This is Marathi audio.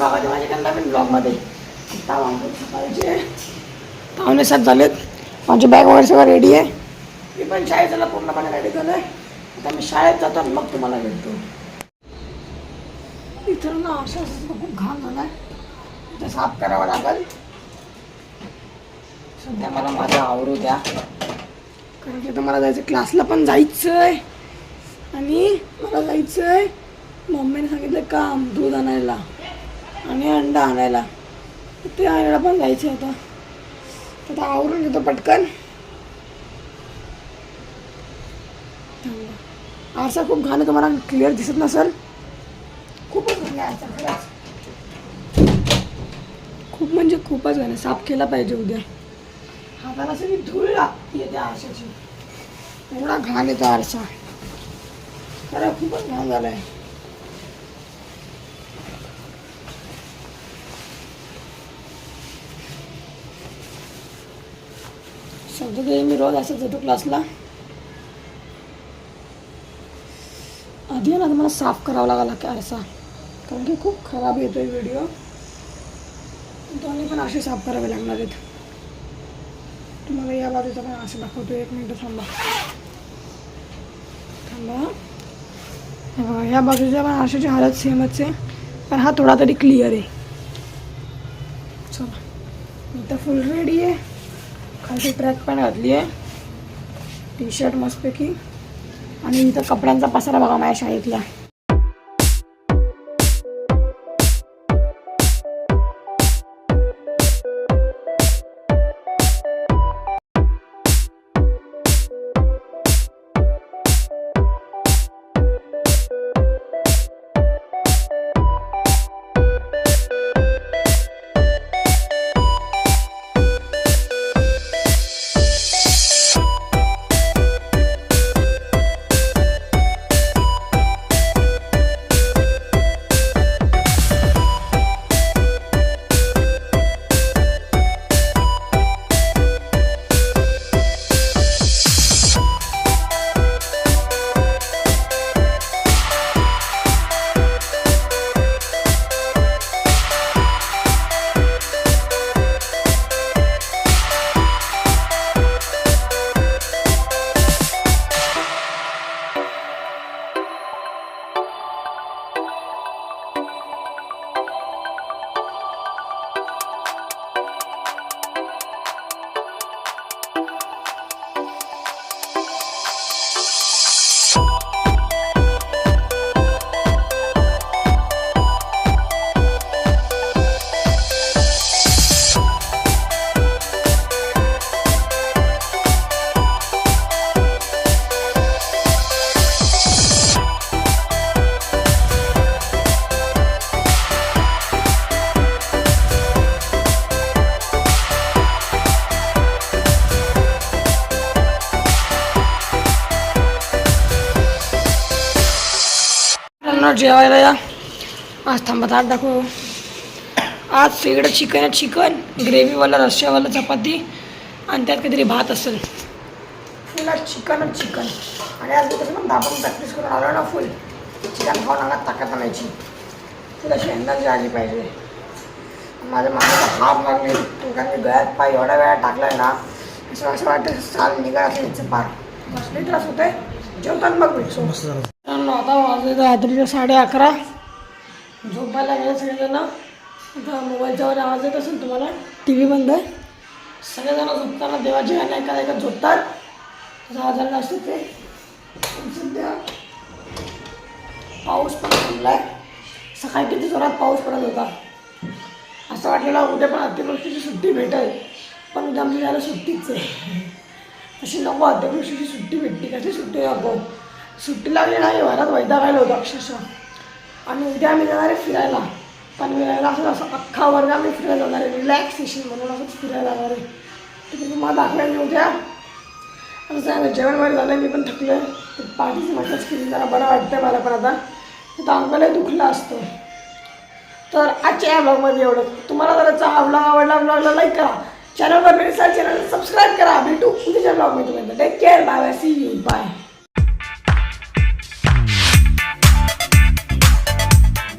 स्वागत आहे माझ्या नवीन ब्लॉगमध्ये सकाळचे पावणे सात झालेत. माझी बॅग वगैरे सगळं रेडी आहे. मी पण शाळेत जायला पूर्णपणे रेडी झालं आहे आता मी शाळेत जातो आणि मग तुम्हाला भेटतो. इथं ना असं खूप घाण झाला आहे इथं साफ करावं लागेल. सध्या मला माझं आवरू द्या. कारण की मला जायचं क्लासला पण जायचं आहे आणि मला जायचं आहे मम्मीने सांगितलं काम दूध आणायला. आणि अंडा आणायला. ते आणायला पण जायचं आहे आता. आता आवरून घेतो पटकन. आरसा खूप घाण आहे तुम्हाला क्लिअर दिसत नसेल. खूपच घाण आहे आरसा खरंच. खूप म्हणजे खूपच घाण साफ केला पाहिजे उद्या. हाताला सगळी धूळ लागते त्या आरशाची. एवढा घाण येतो आरसा. खरं खूपच घाण झाला आहे म्हणजे मी रोज असंच जातो क्लासला आधी ना मला साफ करावा लागला की आरसा. कारण की खूप खराब येतोय व्हिडिओ दोन्ही पण असे साफ करावे लागणार आहेत. तुम्हाला या बाजूचा पण असं दाखवतो. एक मिनटं थांबा. थांबा. हे या बाजूच्या पण आरशाची हालत सेमच आहे. पण हा थोडा तरी क्लिअर आहे. चला. मी तर फुल रेडी आहे. खालची ट्रॅक पॅन्ट घातली आहे. टी शर्ट मस्तपैकी. आणि इथं कपड्यांचा पसारा बघा माझ्या शाळेतला. जेवायला या आज थांबा ताट दाखव। आज सगळं चिकन आहे चिकन ग्रेव्हीवाला रश्श्यावाला चपाती आणि त्यात काहीतरी भात असेल. फुल आज चिकनच चिकन. आणि आज मी कसं ना दाबून प्रॅक्टिस करून आलो ना फुल चिकन खाऊन आला ताकद आणायची. तुला अशी एनर्जी आली पाहिजे. माझ्या मागे हार लागले. तो कारण मी गळ्यात पाय एवढ्या वेळा टाकलाय ना असं असं वाटतं साल निघा असं याचं पार बसले त्रास होते जेवताना मग मी. मस्त मित्रांनो आता वाजले रात्रीचे साडे अकरा. झोपायला गेले सगळेजण आता मोबाईलच्यावर आवाज येत असेल तुम्हाला टी व्ही बंद आहे. सगळेजण झोपताना देवाची गाणी ऐकायला ऐकत झोपतात. दहा जण असतात ते. सध्या पाऊस पण थांबलाय. सकाळी किती जोरात पाऊस पडत होता. असं वाटलेलं उद्या पण अतिवृष्टीची सुट्टी भेटेल. पण जमली झालं सुट्टीच आहे. अशी नको अतिवृष्टीची सुट्टी भेटली. कशी सुट्टी नको सुट्टी लागली नाही घरात वैतागायला होतो अक्षरशः. आणि उद्या आम्ही जाणार आहे फिरायला. पण फिरायला असं असं अख्खा वर्ग आम्ही फिरायला जाणार आहे. रिलॅक्सेशन म्हणून असंच फिरायला जाणार आहे. तिथे तुम्हाला दाखवायला मी उद्या. असं सांगा जेवण वगैरे झालं मी पण थकलो आहे पाठीची मसाज केली जरा बरं वाटतं मला पण आता. तर अंगालाही दुखलं असतं. तर आजच्या या ब्लॉगमध्ये एवढं तुम्हाला जर आजचा हा ब्लॉग आवडला ब्लॉगला लाईक करा चॅनलवर चॅनल सबस्क्राईब करा. भेटू उद्याच्या ब्लॉगमध्ये तुम्ही take care bye see you bye